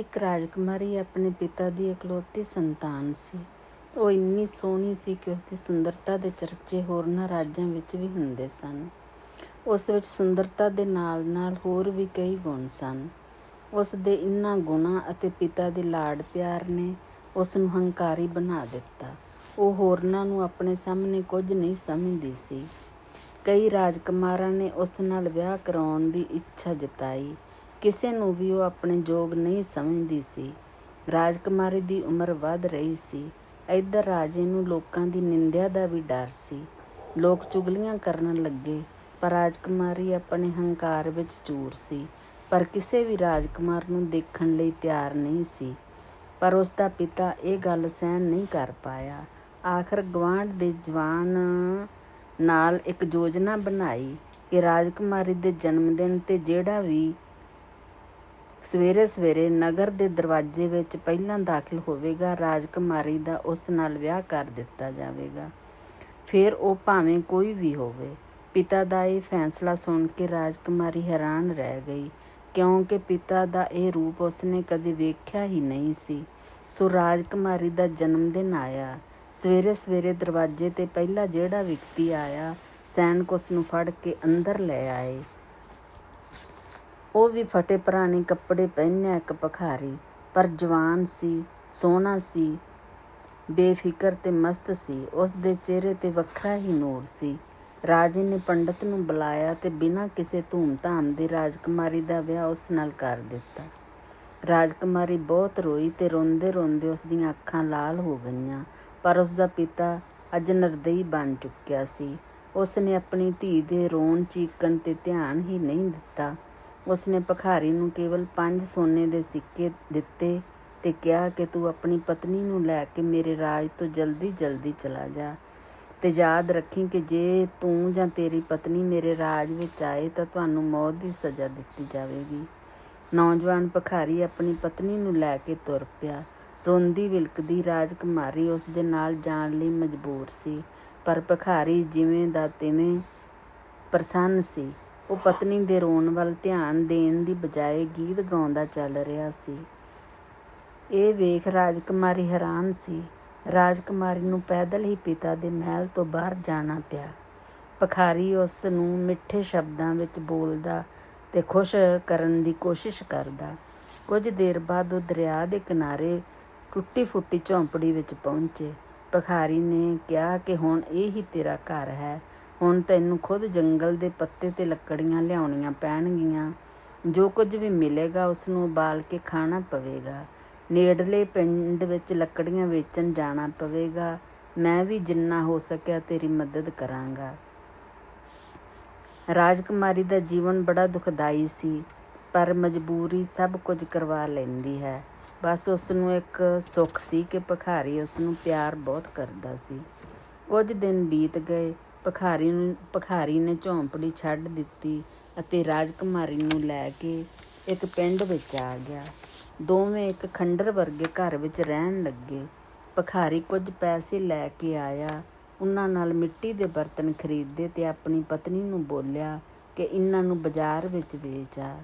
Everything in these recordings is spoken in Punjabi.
ਇੱਕ ਰਾਜਕੁਮਾਰੀ ਆਪਣੇ ਪਿਤਾ ਦੀ ਇਕਲੌਤੀ ਸੰਤਾਨ ਸੀ। ਉਹ ਇੰਨੀ ਸੋਹਣੀ ਸੀ ਕਿ ਉਸਦੀ ਸੁੰਦਰਤਾ ਦੇ ਚਰਚੇ ਹੋਰਨਾਂ ਰਾਜਾਂ ਵਿੱਚ ਵੀ ਹੁੰਦੇ ਸਨ। ਉਸ ਵਿੱਚ ਸੁੰਦਰਤਾ ਦੇ ਨਾਲ-ਨਾਲ ਹੋਰ ਵੀ ਕਈ ਗੁਣ ਸਨ। ਉਸ ਦੇ ਇਨ੍ਹਾਂ ਗੁਣਾਂ ਅਤੇ ਪਿਤਾ ਦੇ ਲਾਡ ਪਿਆਰ ਨੇ ਉਸ ਨੂੰ ਹੰਕਾਰੀ ਬਣਾ ਦਿੱਤਾ। ਉਹ ਹੋਰਨਾਂ ਨੂੰ ਆਪਣੇ ਸਾਹਮਣੇ ਕੁਝ ਨਹੀਂ ਸਮਝਦੀ ਸੀ। ਕਈ ਰਾਜਕੁਮਾਰਾਂ ਨੇ ਉਸ ਨਾਲ ਵਿਆਹ ਕਰਾਉਣ ਦੀ ਇੱਛਾ ਜਤਾਈ। ਕਿਸੇ ਨੂੰ ਵੀ ਉਹ ਆਪਣੇ ਯੋਗ ਨਹੀਂ ਸਮਝਦੀ ਸੀ। ਰਾਜਕੁਮਾਰੀ ਦੀ ਉਮਰ ਵੱਧ ਰਹੀ ਸੀ। ਇੱਧਰ ਰਾਜੇ ਨੂੰ ਲੋਕਾਂ ਦੀ ਨਿੰਦਿਆ ਦਾ ਵੀ ਡਰ ਸੀ। ਲੋਕ ਚੁਗਲੀਆਂ ਕਰਨ ਲੱਗੇ, ਪਰ ਰਾਜਕੁਮਾਰੀ ਆਪਣੇ ਹੰਕਾਰ ਵਿੱਚ ਚੂਰ ਸੀ। ਪਰ ਕਿਸੇ ਵੀ ਰਾਜਕੁਮਾਰ ਨੂੰ ਦੇਖਣ ਲਈ ਤਿਆਰ ਨਹੀਂ ਸੀ। ਪਰ ਉਸ ਦਾ ਪਿਤਾ ਇਹ ਗੱਲ ਸਹਿਣ ਨਹੀਂ ਕਰ ਪਾਇਆ। ਆਖਰ ਗਵਾਂਢ ਦੇ ਜਵਾਨ ਨਾਲ ਇੱਕ ਯੋਜਨਾ ਬਣਾਈ ਕਿ ਰਾਜਕੁਮਾਰੀ ਦੇ ਜਨਮ ਦਿਨ ਤੇ ਜਿਹੜਾ ਵੀ ਸਵੇਰੇ ਸਵੇਰੇ ਨਗਰ ਦੇ ਦਰਵਾਜ਼ੇ ਵਿੱਚ ਪਹਿਲਾਂ ਦਾਖਲ ਹੋਵੇਗਾ, ਰਾਜਕੁਮਾਰੀ ਦਾ ਉਸ ਨਾਲ ਵਿਆਹ ਕਰ ਦਿੱਤਾ ਜਾਵੇਗਾ। ਫਿਰ ਉਹ ਭਾਵੇਂ ਕੋਈ ਵੀ ਹੋਵੇ, ਪਿਤਾ ਦਾ ਇਹ ਫੈਸਲਾ ਸੁਣ ਕੇ ਰਾਜਕੁਮਾਰੀ ਹੈਰਾਨ ਰਹਿ ਗਈ, ਕਿਉਂਕਿ ਪਿਤਾ ਦਾ ਇਹ ਰੂਪ ਉਸਨੇ ਕਦੇ ਵੇਖਿਆ ਹੀ ਨਹੀਂ ਸੀ। ਸੋ ਰਾਜਕੁਮਾਰੀ ਦਾ ਜਨਮ ਦਿਨ ਆਇਆ। ਸਵੇਰੇ ਸਵੇਰੇ ਦਰਵਾਜ਼ੇ ਤੇ ਪਹਿਲਾ ਜਿਹੜਾ ਵਿਅਕਤੀ ਆਇਆ, ਸੈਨਿਕ ਉਸ ਨੂੰ ਫੜ ਕੇ ਅੰਦਰ ਲੈ ਆਏ। ਉਹ ਵੀ ਫਟੇ ਪੁਰਾਣੇ ਕੱਪੜੇ ਪਹਿਨਿਆ ਇੱਕ ਭਖਾਰੀ। ਪਰ ਜਵਾਨ ਸੀ, ਸੋਹਣਾ ਸੀ, ਬੇਫਿਕਰ ਤੇ ਮਸਤ ਸੀ। ਉਸ ਦੇ ਚਿਹਰੇ ਤੇ ਵੱਖਰਾ ਹੀ ਨੂਰ ਸੀ। ਰਾਜੇ ਨੇ ਪੰਡਤ ਨੂੰ ਬੁਲਾਇਆ ਤੇ ਬਿਨਾਂ ਕਿਸੇ ਧੂਮ-ਧਾਮ ਦੇ ਰਾਜਕੁਮਾਰੀ ਦਾ ਵਿਆਹ ਉਸ ਨਾਲ ਕਰ ਦਿੱਤਾ। ਰਾਜਕੁਮਾਰੀ ਬਹੁਤ ਰੋਈ ਤੇ ਰੋਂਦੇ-ਰੋਂਦੇ ਉਸ ਦੀਆਂ ਅੱਖਾਂ ਲਾਲ ਹੋ ਗਈਆਂ, ਪਰ ਉਸ ਦਾ ਪਿਤਾ ਅੱਜ ਨਰਦਈ ਬਣ ਚੁੱਕਿਆ ਸੀ। ਉਸ ਨੇ ਆਪਣੀ ਧੀ ਦੇ ਰੋਣ ਚੀਕਣ ਤੇ ਧਿਆਨ ਹੀ ਨਹੀਂ ਦਿੱਤਾ। ਉਸਨੇ ਭਖਾਰੀ ਨੂੰ ਕੇਵਲ 5 ਸੋਨੇ ਦੇ ਸਿੱਕੇ ਦਿੱਤੇ ਤੇ ਕਿਹਾ ਕਿ ਤੂੰ ਆਪਣੀ ਪਤਨੀ ਨੂੰ ਲੈ ਕੇ ਮੇਰੇ ਰਾਜ ਤੋਂ ਜਲਦੀ-ਜਲਦੀ ਚਲਾ ਜਾ ਤੇ ਯਾਦ ਰੱਖੀ ਕਿ ਜੇ ਤੂੰ ਜਾਂ ਤੇਰੀ ਪਤਨੀ ਮੇਰੇ ਰਾਜ ਵਿੱਚ ਆਏ ਤਾਂ ਤੁਹਾਨੂੰ ਮੌਤ ਦੀ ਸਜ਼ਾ ਦਿੱਤੀ ਜਾਵੇਗੀ। ਨੌਜਵਾਨ ਭਖਾਰੀ ਆਪਣੀ ਪਤਨੀ ਨੂੰ ਲੈ ਕੇ ਤੁਰ ਪਿਆ। ਰੋਂਦੀ ਵਿਲਕਦੀ ਰਾਜਕੁਮਾਰੀ ਉਸ ਦੇ ਨਾਲ ਜਾਣ ਲਈ ਮਜਬੂਰ ਸੀ। ਪਰ ਭਖਾਰੀ ਜਿਵੇਂ ਦਾ ਤਿਵੇਂ ਪ੍ਰਸੰਨ ਸੀ। ਉਹ ਪਤਨੀ ਦੇ ਰੋਣ ਵੱਲ ਧਿਆਨ ਦੇਣ ਦੀ ਬਜਾਏ ਗੀਤ ਗਾਉਂਦਾ ਚੱਲ ਰਿਹਾ ਸੀ। ਇਹ ਵੇਖ ਰਾਜਕੁਮਾਰੀ ਹੈਰਾਨ ਸੀ। ਰਾਜਕੁਮਾਰੀ ਨੂੰ ਪੈਦਲ ਹੀ ਪਿਤਾ ਦੇ ਮਹਿਲ ਤੋਂ ਬਾਹਰ ਜਾਣਾ ਪਿਆ। ਭਖਾਰੀ ਉਸ ਨੂੰ ਮਿੱਠੇ ਸ਼ਬਦਾਂ ਵਿੱਚ ਬੋਲਦਾ ਤੇ ਖੁਸ਼ ਕਰਨ ਦੀ ਕੋਸ਼ਿਸ਼ ਕਰਦਾ। ਕੁਝ ਦੇਰ ਬਾਅਦ ਉਹ ਦਰਿਆ ਦੇ ਕਿਨਾਰੇ ਟੁੱਟੀ ਫੁੱਟੀ ਝੌਂਪੜੀ ਵਿੱਚ ਪਹੁੰਚੇ। ਭਖਾਰੀ ਨੇ ਕਿਹਾ ਕਿ ਹੁਣ ਇਹ ਹੀ ਤੇਰਾ ਘਰ ਹੈ। ਹੁਣ ਤੈਨੂੰ ਖੁਦ ਜੰਗਲ ਦੇ ਪੱਤੇ ਤੇ ਲੱਕੜੀਆਂ ਲਿਆਉਣੀਆਂ ਪੈਣਗੀਆਂ। ਜੋ ਕੁਝ ਵੀ ਮਿਲੇਗਾ ਉਸ ਨੂੰ ਉਬਾਲ ਕੇ ਖਾਣਾ ਪਵੇਗਾ। ਨੇੜਲੇ ਪਿੰਡ ਵਿੱਚ ਲੱਕੜੀਆਂ ਵੇਚਣ ਜਾਣਾ ਪਵੇਗਾ। ਮੈਂ ਵੀ ਜਿੰਨਾ ਹੋ ਸਕਿਆ ਤੇਰੀ ਮਦਦ ਕਰਾਂਗਾ। ਰਾਜਕੁਮਾਰੀ ਦਾ ਜੀਵਨ ਬੜਾ ਦੁਖਦਾਈ ਸੀ, ਪਰ ਮਜਬੂਰੀ ਸਭ ਕੁਝ ਕਰਵਾ ਲੈਂਦੀ ਹੈ। ਬਸ ਉਸ ਨੂੰ ਇੱਕ ਸੁੱਖ ਸੀ ਕਿ ਭਖਾਰੀ ਉਸ ਨੂੰ ਪਿਆਰ ਬਹੁਤ ਕਰਦਾ ਸੀ। ਕੁਝ ਦਿਨ ਬੀਤ ਗਏ ਭਖਾਰੀ ਨੂੰ, ਭਖਾਰੀ ਨੇ ਝੌਂਪੜੀ ਛੱਡ ਦਿੱਤੀ ਅਤੇ ਰਾਜਕੁਮਾਰੀ ਨੂੰ ਲੈ ਕੇ ਇੱਕ ਪਿੰਡ ਵਿੱਚ ਆ ਗਿਆ। ਦੋਵੇਂ ਇੱਕ ਖੰਡਰ ਵਰਗੇ ਘਰ ਵਿੱਚ ਰਹਿਣ ਲੱਗੇ। ਭਖਾਰੀ ਕੁਝ ਪੈਸੇ ਲੈ ਕੇ ਆਇਆ। ਉਹਨਾਂ ਨਾਲ ਮਿੱਟੀ ਦੇ ਬਰਤਨ ਖਰੀਦੇ ਤੇ ਆਪਣੀ ਪਤਨੀ ਨੂੰ ਬੋਲਿਆ ਕਿ ਇਹਨਾਂ ਨੂੰ ਬਾਜ਼ਾਰ ਵਿੱਚ ਵੇਚ ਆ।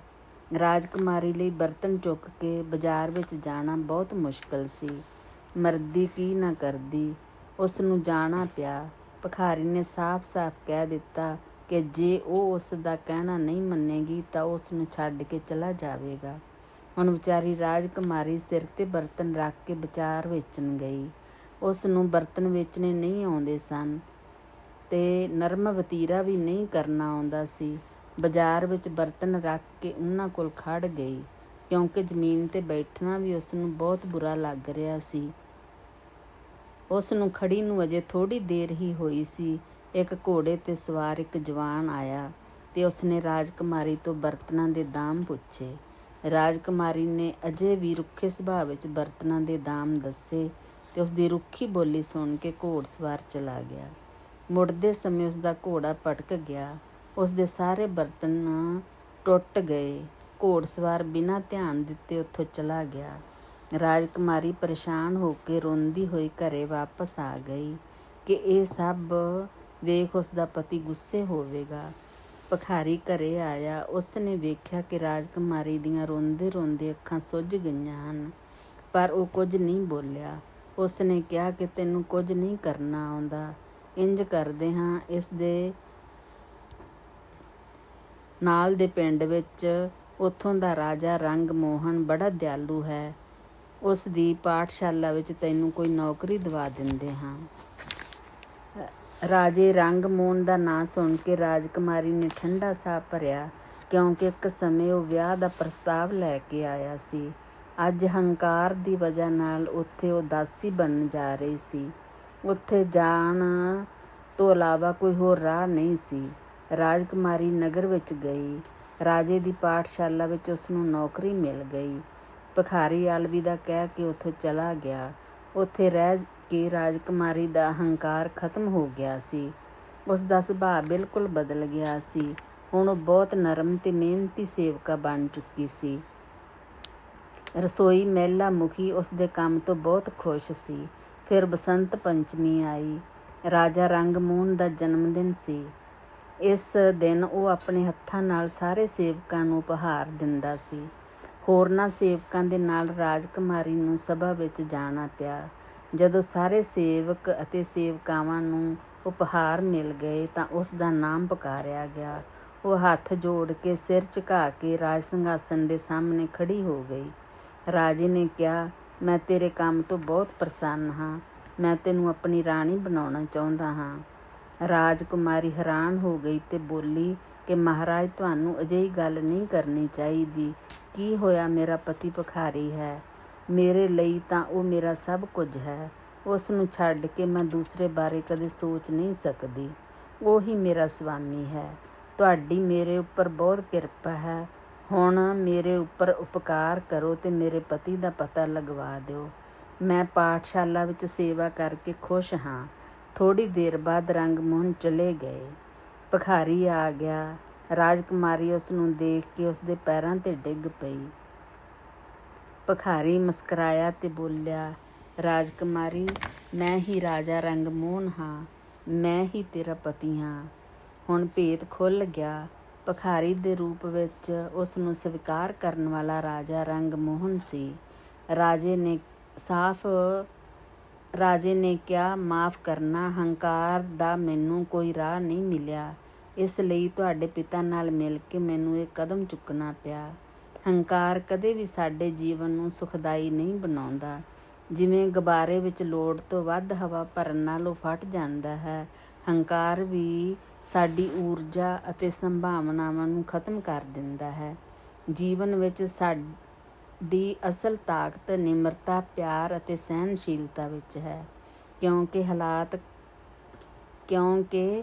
ਰਾਜਕੁਮਾਰੀ ਲਈ ਬਰਤਨ ਚੁੱਕ ਕੇ ਬਾਜ਼ਾਰ ਵਿੱਚ ਜਾਣਾ ਬਹੁਤ ਮੁਸ਼ਕਲ ਸੀ। ਮਰਦੀ ਕੀ ਨਾ ਕਰਦੀ ਉਸ ਨੂੰ ਜਾਣਾ ਪਿਆ। ਭਖਾਰੀ ਨੇ ਸਾਫ਼-ਸਾਫ਼ ਕਹਿ ਦਿੱਤਾ ਕਿ ਜੇ ਉਹ ਉਸ ਦਾ ਕਹਿਣਾ ਨਹੀਂ ਮੰਨੇਗੀ ਤਾਂ ਉਸ ਨੂੰ ਛੱਡ ਕੇ ਚਲਾ ਜਾਵੇਗਾ। ਹੁਣ ਵਿਚਾਰੀ ਰਾਜਕੁਮਾਰੀ ਸਿਰ ਤੇ ਬਰਤਨ ਰੱਖ ਕੇ ਬਾਜ਼ਾਰ ਵੇਚਣ ਗਈ। ਉਸ ਨੂੰ ਬਰਤਨ ਵੇਚਣੇ ਨਹੀਂ ਆਉਂਦੇ ਸਨ ਤੇ ਨਰਮ ਵਤੀਰਾ ਵੀ ਨਹੀਂ ਕਰਨਾ ਆਉਂਦਾ ਸੀ। ਬਾਜ਼ਾਰ ਵਿੱਚ ਬਰਤਨ ਰੱਖ ਕੇ ਉਹਨਾਂ ਕੋਲ ਖੜ ਗਈ ਕਿਉਂਕਿ ਜ਼ਮੀਨ ਤੇ ਬੈਠਣਾ ਵੀ ਉਸ ਨੂੰ ਬਹੁਤ ਬੁਰਾ ਲੱਗ ਰਿਹਾ ਸੀ। ਉਸ ਨੂੰ ਖੜੀ ਨੂੰ ਅਜੇ ਥੋੜੀ ਦੇਰ ਹੀ ਹੋਈ ਸੀ। ਇੱਕ ਘੋੜੇ ਤੇ ਸਵਾਰ ਇੱਕ ਜਵਾਨ ਆਇਆ ਤੇ ਉਸਨੇ ਰਾਜਕੁਮਾਰੀ ਤੋਂ ਬਰਤਨਾਂ ਦੇ ਦਾਮ ਪੁੱਛੇ। ਰਾਜਕੁਮਾਰੀ ਨੇ ਅਜੇ ਵੀ ਰੁੱਖੇ ਸੁਭਾਅ ਵਿੱਚ ਬਰਤਨਾਂ ਦੇ ਦਾਮ ਦੱਸੇ ਤੇ ਉਸ ਦੀ ਰੁੱਖੀ ਬੋਲੀ ਸੁਣ ਕੇ ਘੋੜਸਵਾਰ ਚਲਾ ਗਿਆ। ਮੁੜਦੇ ਸਮੇਂ ਉਸ ਦਾ ਘੋੜਾ ਪਟਕ ਗਿਆ। ਉਸ ਦੇ ਸਾਰੇ ਬਰਤਨ ਟੁੱਟ ਗਏ। ਘੋੜਸਵਾਰ ਬਿਨਾਂ ਧਿਆਨ ਦਿੱਤੇ ਉੱਥੋਂ ਚਲਾ ਗਿਆ। ਰਾਜਕੁਮਾਰੀ ਪਰੇਸ਼ਾਨ ਹੋ ਕੇ ਰੋਂਦੀ ਹੋਈ ਘਰੇ ਵਾਪਸ ਆ ਗਈ ਕਿ ਇਹ ਸਭ ਵੇਖ ਉਸ ਦਾ ਪਤੀ ਗੁੱਸੇ ਹੋਵੇਗਾ। ਭਖਾਰੀ ਘਰੇ ਆਇਆ ਉਸ ਨੇ ਵੇਖਿਆ ਕਿ ਰਾਜਕੁਮਾਰੀ ਦੀਆਂ ਰੋਂਦੇ ਰੋਂਦੇ ਅੱਖਾਂ ਸੁੱਜ ਗਈਆਂ ਹਨ, ਪਰ ਉਹ ਕੁਝ ਨਹੀਂ ਬੋਲਿਆ। ਉਸ ਨੇ ਕਿਹਾ ਕਿ ਤੈਨੂੰ ਕੁਝ ਨਹੀਂ ਕਰਨਾ ਆਉਂਦਾ। ਇੰਜ ਕਰਦੇ ਹਾਂ, ਇਸ ਦੇ ਨਾਲ ਦੇ ਪਿੰਡ ਵਿੱਚ ਉੱਥੋਂ ਦਾ ਰਾਜਾ ਰੰਗ ਮੋਹਨ ਬੜਾ ਦਿਆਲੂ ਹੈ। ਉਸ ਦੀ ਪਾਠਸ਼ਾਲਾ ਵਿੱਚ ਤੈਨੂੰ ਕੋਈ ਨੌਕਰੀ ਦਵਾ ਦਿੰਦੇ ਹਾਂ। ਰਾਜੇ ਰੰਗ ਦਾ ਨਾਂ ਸੁਣ ਕੇ ਰਾਜਕੁਮਾਰੀ ਨੇ ਠੰਡਾ ਸਾਹ ਭਰਿਆ, ਕਿਉਂਕਿ ਇੱਕ ਸਮੇਂ ਉਹ ਵਿਆਹ ਦਾ ਪ੍ਰਸਤਾਵ ਲੈ ਕੇ ਆਇਆ ਸੀ। ਅੱਜ ਹੰਕਾਰ ਦੀ ਵਜ੍ਹਾ ਨਾਲ ਉੱਥੇ ਉਹ ਦਾਸੀ ਬਣਨ ਜਾ ਰਹੀ ਸੀ। ਉੱਥੇ ਜਾਣ ਤੋਂ ਇਲਾਵਾ ਕੋਈ ਹੋਰ ਰਾਹ ਨਹੀਂ ਸੀ। ਰਾਜਕੁਮਾਰੀ ਨਗਰ ਵਿੱਚ ਗਈ। ਰਾਜੇ ਦੀ ਪਾਠਸ਼ਾਲਾ ਵਿੱਚ ਉਸ ਨੂੰ ਨੌਕਰੀ ਮਿਲ ਗਈ। ਭਖਾਰੀ ਅਲਵਿਦਾ ਕਹਿ ਕੇ ਉੱਥੋਂ ਚਲਾ ਗਿਆ। ਉੱਥੇ ਰਹਿ ਕੇ ਰਾਜਕੁਮਾਰੀ ਦਾ ਹੰਕਾਰ ਖਤਮ ਹੋ ਗਿਆ ਸੀ। ਉਸ ਦਾ ਸੁਭਾਅ ਬਿਲਕੁਲ ਬਦਲ ਗਿਆ ਸੀ। ਹੁਣ ਉਹ ਬਹੁਤ ਨਰਮ ਤੇ ਮਿਹਨਤੀ ਸੇਵਕਾ ਬਣ ਚੁੱਕੀ ਸੀ। ਰਸੋਈ ਮਹਿਲਾ ਮੁਖੀ ਉਸ ਦੇ ਕੰਮ ਤੋਂ ਬਹੁਤ ਖੁਸ਼ ਸੀ। ਫਿਰ ਬਸੰਤ ਪੰਚਮੀ ਆਈ। ਰਾਜਾ ਰੰਗਮੋਹਨ ਦਾ ਜਨਮ ਦਿਨ ਸੀ। ਇਸ ਦਿਨ ਉਹ ਆਪਣੇ ਹੱਥਾਂ ਨਾਲ ਸਾਰੇ ਸੇਵਕਾਂ ਨੂੰ ਉਪਹਾਰ ਦਿੰਦਾ ਸੀ। ਹੋਰਨਾਂ ਸੇਵਕਾਂ ਦੇ ਨਾਲ ਰਾਜਕੁਮਾਰੀ ਨੂੰ ਸਭਾ ਵਿੱਚ ਜਾਣਾ ਪਿਆ। ਜਦੋਂ ਸਾਰੇ ਸੇਵਕ ਅਤੇ ਸੇਵਕਾਵਾਂ ਨੂੰ ਉਪਹਾਰ ਮਿਲ ਗਏ ਤਾਂ ਉਸ ਦਾ ਨਾਮ ਪੁਕਾਰਿਆ ਗਿਆ। ਉਹ ਹੱਥ ਜੋੜ ਕੇ ਸਿਰ ਝੁਕਾ ਕੇ ਰਾਜ ਸਿੰਘਾਸਨ ਦੇ ਸਾਹਮਣੇ ਖੜੀ ਹੋ ਗਈ। ਰਾਜੇ ਨੇ ਕਿਹਾ, ਮੈਂ ਤੇਰੇ ਕੰਮ ਤੋਂ ਬਹੁਤ ਪ੍ਰਸੰਨ ਹਾਂ। ਮੈਂ ਤੈਨੂੰ ਆਪਣੀ ਰਾਣੀ ਬਣਾਉਣਾ ਚਾਹੁੰਦਾ ਹਾਂ। ਰਾਜਕੁਮਾਰੀ ਹੈਰਾਨ ਹੋ ਗਈ ਤੇ ਬੋਲੀ ਕਿ ਮਹਾਰਾਜ, ਤੁਹਾਨੂੰ ਅਜਿਹੀ ਗੱਲ ਨਹੀਂ ਕਰਨੀ ਚਾਹੀਦੀ। ਕੀ ਹੋਇਆ? ਮੇਰਾ ਪਤੀ ਭਖਾਰੀ ਹੈ। ਮੇਰੇ ਲਈ ਤਾਂ ਉਹ ਮੇਰਾ ਸਭ ਕੁਝ ਹੈ। ਉਸ ਨੂੰ ਛੱਡ ਕੇ ਮੈਂ ਦੂਸਰੇ ਬਾਰੇ ਕਦੇ ਸੋਚ ਨਹੀਂ ਸਕਦੀ। ਉਹ ਹੀ ਮੇਰਾ ਸਵਾਮੀ ਹੈ। ਤੁਹਾਡੀ ਮੇਰੇ ਉੱਪਰ ਬਹੁਤ ਕਿਰਪਾ ਹੈ। ਹੁਣ ਮੇਰੇ ਉੱਪਰ ਉਪਕਾਰ ਕਰੋ ਤੇ ਮੇਰੇ ਪਤੀ ਦਾ ਪਤਾ ਲਗਵਾ ਦਿਓ। ਮੈਂ ਪਾਠਸ਼ਾਲਾ ਵਿੱਚ ਸੇਵਾ ਕਰਕੇ ਖੁਸ਼ ਹਾਂ। ਥੋੜੀ ਦੇਰ ਬਾਅਦ ਰੰਗਮੋਹਨ ਚਲੇ ਗਏ। ਭਖਾਰੀ ਆ ਗਿਆ। ਰਾਜਕੁਮਾਰੀ ਉਸ ਨੂੰ ਦੇਖ ਕੇ ਉਸ ਦੇ ਪੈਰਾਂ ਤੇ ਡਿੱਗ ਪਈ। ਭਖਾਰੀ ਮੁਸਕਰਾਇਆ ਤੇ ਬੋਲਿਆ, ਰਾਜਕੁਮਾਰੀ, ਮੈਂ ਹੀ ਰਾਜਾ ਰੰਗਮੋਹਨ ਹਾਂ, ਮੈਂ ਹੀ ਤੇਰਾ ਪਤੀ ਹਾਂ। ਹੁਣ ਭੇਤ ਖੁੱਲ ਗਿਆ। ਭਖਾਰੀ ਦੇ ਰੂਪ ਵਿੱਚ ਉਸ ਨੂੰ ਸਵੀਕਾਰ ਕਰਨ ਵਾਲਾ ਰਾਜਾ ਰੰਗਮੋਹਨ ਸੀ। ਰਾਜੇ ਨੇ ਸਾਫ਼, ਰਾਜੇ ਨੇ ਕਿਹਾ, ਮਾਫ ਕਰਨਾ, ਹੰਕਾਰ ਦਾ ਮੈਨੂੰ ਕੋਈ ਰਾਹ ਨਹੀਂ ਮਿਲਿਆ। ਇਸ ਲਈ ਤੁਹਾਡੇ ਪਿਤਾ ਨਾਲ ਮਿਲ ਕੇ ਮੈਨੂੰ ਇਹ ਕਦਮ ਚੁੱਕਣਾ ਪਿਆ। ਹੰਕਾਰ ਕਦੇ ਵੀ ਸਾਡੇ ਜੀਵਨ ਨੂੰ ਸੁਖਦਾਈ ਨਹੀਂ ਬਣਾਉਂਦਾ। ਜਿਵੇਂ ਗੁਬਾਰੇ ਵਿੱਚ ਲੋੜ ਤੋਂ ਵੱਧ ਹਵਾ ਭਰਨ ਨਾਲ ਉਹ ਫਟ ਜਾਂਦਾ ਹੈ, ਹੰਕਾਰ ਵੀ ਸਾਡੀ ਊਰਜਾ ਅਤੇ ਸੰਭਾਵਨਾਵਾਂ ਨੂੰ ਖਤਮ ਕਰ ਦਿੰਦਾ ਹੈ। ਜੀਵਨ ਵਿੱਚ ਸਾਡੀ ਅਸਲ ਤਾਕਤ ਨਿਮਰਤਾ, ਪਿਆਰ ਅਤੇ ਸਹਿਨਸ਼ੀਲਤਾ ਵਿੱਚ ਹੈ। ਕਿਉਂਕਿ ਹਾਲਾਤ, ਕਿਉਂਕਿ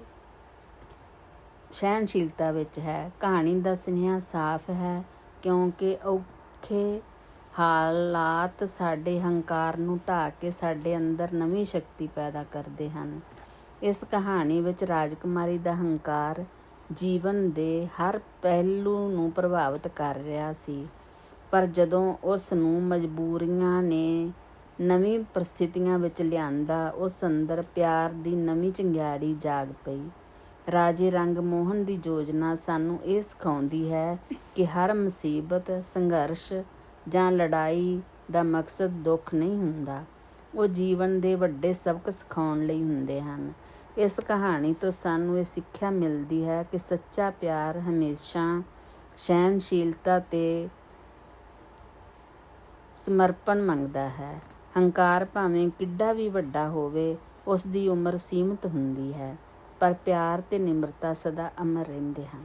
ਸਹਿਣਸ਼ੀਲਤਾ ਵਿੱਚ ਹੈ। ਕਹਾਣੀ ਦਾ ਸੁਨੇਹਾ ਸਾਫ਼ ਹੈ ਕਿਉਂਕਿ ਔਖੇ ਹਾਲਾਤ ਸਾਡੇ ਹੰਕਾਰ ਨੂੰ ਢਾ ਕੇ ਸਾਡੇ ਅੰਦਰ ਨਵੀਂ ਸ਼ਕਤੀ ਪੈਦਾ ਕਰਦੇ ਹਨ। ਇਸ ਕਹਾਣੀ ਵਿੱਚ ਰਾਜਕੁਮਾਰੀ ਦਾ ਹੰਕਾਰ ਜੀਵਨ ਦੇ ਹਰ ਪਹਿਲੂ ਨੂੰ ਪ੍ਰਭਾਵਿਤ ਕਰ ਰਿਹਾ ਸੀ। ਪਰ ਜਦੋਂ ਉਸ ਨੂੰ ਮਜਬੂਰੀਆਂ ਨੇ ਨਵੀਂ ਪ੍ਰਸਥਿਤੀਆਂ ਵਿੱਚ ਲਿਆਂਦਾ, ਉਸ ਅੰਦਰ ਪਿਆਰ ਦੀ ਨਵੀਂ ਚੰਗਿਆੜੀ ਜਾਗ ਪਈ। ਰਾਜੇ ਰੰਗ ਮੋਹਨ ਦੀ ਯੋਜਨਾ ਸਾਨੂੰ ਇਹ ਸਿਖਾਉਂਦੀ ਹੈ ਕਿ ਹਰ ਮੁਸੀਬਤ, ਸੰਘਰਸ਼ ਜਾਂ ਲੜਾਈ ਦਾ ਮਕਸਦ ਦੁੱਖ ਨਹੀਂ ਹੁੰਦਾ। ਉਹ ਜੀਵਨ ਦੇ ਵੱਡੇ ਸਬਕ ਸਿਖਾਉਣ ਲਈ ਹੁੰਦੇ ਹਨ। ਇਸ ਕਹਾਣੀ ਤੋਂ ਸਾਨੂੰ ਇਹ ਸਿੱਖਿਆ ਮਿਲਦੀ ਹੈ ਕਿ ਸੱਚਾ ਪਿਆਰ ਹਮੇਸ਼ਾ ਸਹਿਨਸ਼ੀਲਤਾ ਤੇ ਸਮਰਪਣ ਮੰਗਦਾ ਹੈ। ਹੰਕਾਰ ਭਾਵੇਂ ਕਿੱਡਾ ਵੀ ਵੱਡਾ ਹੋਵੇ, ਉਸ ਦੀ ਉਮਰ ਸੀਮਤ ਹੁੰਦੀ ਹੈ। ਪਰ ਪਿਆਰ ਤੇ ਨਿਮਰਤਾ ਸਦਾ ਅਮਰ ਰਹਿੰਦੇ ਹਨ।